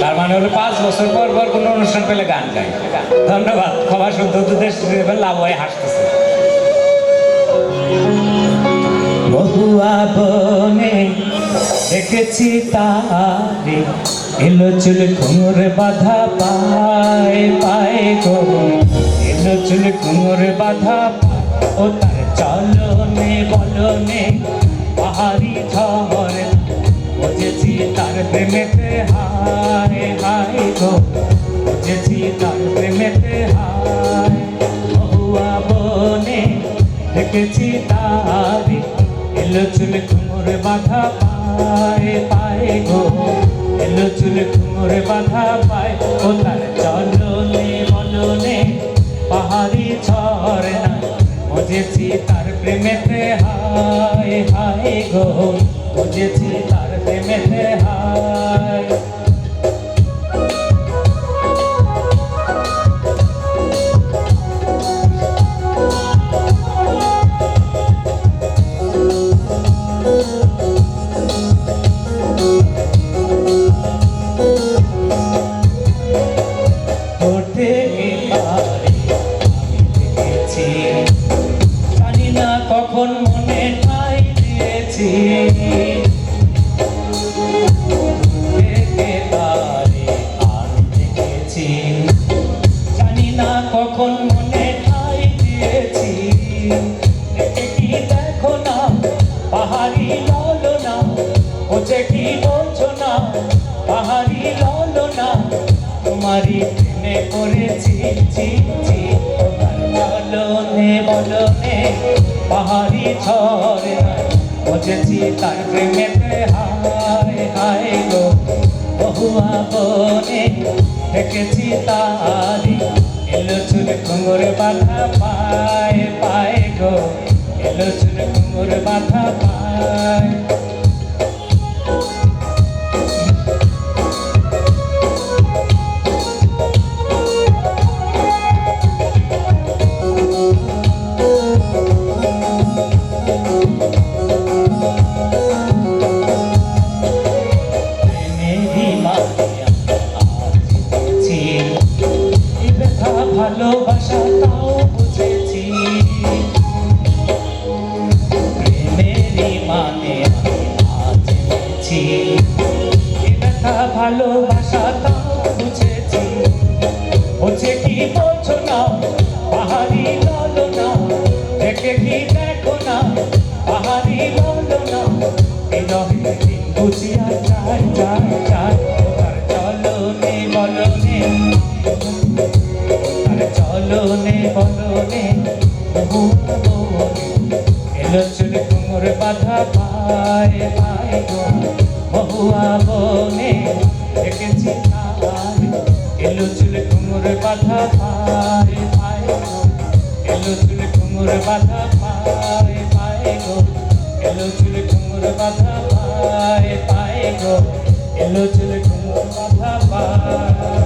তার মানে হলো পাঁচ বছর পর পর কোনো অনুষ্ঠান পেলে গান গাই ধন্যবাদ, ক্ষমা সুন্দর দেশ লাভ হয়ে হাসতেছে। বহুয়া বনে দেখেছি তারে, এলো চুল ঘুমুর বাধা পায় পায় গো। এলো চুল ঘুমুর বাধা ও তার চলনে বলনে, পাহাড়ি ঝড় প্রেমেতে হায় হায় গো। বুঝেছি তার প্রেমেতে হায়। বহুয়া বনে দেখেছি তারি। এলো চুল ঘুমুর বাধা পায় পায় গো। এলো চুল ঘুমুর বাধা পায় ও তার চলনে বলনে পাহাড়ি ঝড় না বুঝেছি তার প্রেমেতে হায় হায় গো। বুঝেছি তার প্রেমেতে হায়। জানি না কখন মনে ঠাই দিয়েছি। না কখন মনে ঠাই দিয়েছি কি দেখো না? পাহাড়ি ললো না। ওছে কি বলছো না? পাহাড়ি ললো না। তোমারই প্রেমে পড়েছি, ছি ছি। তোমার চলনে বলনে পাহাড়ি ঝরে বুঝেছি তার প্রেমেতে হায় হায় গো। বহুয়া বনে দেখেছি তারি কুমোর বাধা পায় পায় গো। এলো চুল কুমোর মাথা পায়। বুঝেছি প্রেমেরই মানে আজ বুঝেছি ভালোবাসা বুঝেছি। বুঝে কি বলছো না? পাহাড়ি ললো না দেখে কি দেখো না? পাহাড়ি ললো না এই বুঝিয়া যায় তার চলনে বলনে তার চলনে বলনে এলো চুল কুমোর বাধা পায় পায় গো বহুয়া বনে। দেখেছি তার, এলো চুল কুমোর বাধা পায় পায় গো। এলো চুল কুমোর বাধা পায় পায় গো। এলো চুল কুমোর বাধা পায় পায় গো। এলো চুল কুমোর বাধা পায়।